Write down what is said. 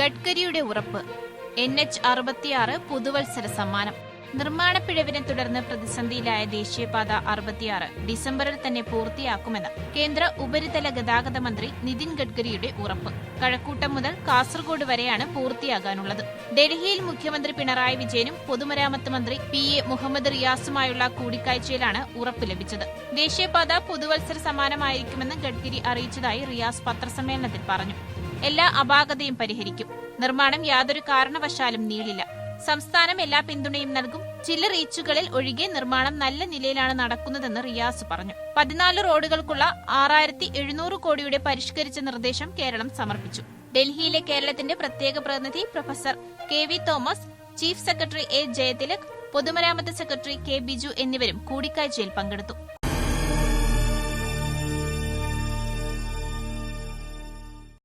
ഗഡ്കരിയുടെ ഉറപ്പ്. N H അറുപത്തിയാറ് പുതുവത്സര സമ്മാനം. നിർമ്മാണ പിഴവിനെ തുടർന്ന് പ്രതിസന്ധിയിലായ ദേശീയപാത അറുപത്തിയാറ് ഡിസംബറിൽ തന്നെ പൂർത്തിയാക്കുമെന്ന് കേന്ദ്ര ഉപരിതല ഗതാഗത മന്ത്രി നിതിൻ ഗഡ്കരിയുടെ ഉറപ്പ്. കഴക്കൂട്ടം മുതൽ കാസർഗോഡ് വരെയാണ് പൂർത്തിയാകാനുള്ളത്. ഡൽഹിയിൽ മുഖ്യമന്ത്രി പിണറായി വിജയനും പൊതുമരാമത്ത് മന്ത്രി പി എ മുഹമ്മദ് റിയാസുമായുള്ള കൂടിക്കാഴ്ചയിലാണ് ഉറപ്പ് ലഭിച്ചത്. ദേശീയപാത പുതുവത്സര സമാനമായിരിക്കുമെന്ന് ഗഡ്കരി അറിയിച്ചതായി റിയാസ് പത്രസമ്മേളനത്തിൽ പറഞ്ഞു. എല്ലാ അപാകതയും പരിഹരിക്കും. നിർമ്മാണം യാതൊരു കാരണവശാലും നീളില്ല സംസ്ഥാനം എല്ലാ പിന്തുണയും നൽകും. ചില റീച്ചുകളിൽ ഒഴികെ നിർമ്മാണം നല്ല നിലയിലാണ് നടക്കുന്നതെന്ന് റിയാസ് പറഞ്ഞു. പതിനാല് റോഡുകൾക്കുള്ള ആറായിരത്തി എഴുന്നൂറ് കോടിയുടെ പരിഷ്കരിച്ച നിർദ്ദേശം കേരളം സമർപ്പിച്ചു. ഡൽഹിയിലെ കേരളത്തിന്റെ പ്രത്യേക പ്രതിനിധി professor K V Thomas chief secretary A Jayathilak പൊതുമരാമത്ത് സെക്രട്ടറി കെ ബിജു എന്നിവരും കൂടിക്കാഴ്ചയിൽ പങ്കെടുത്തു.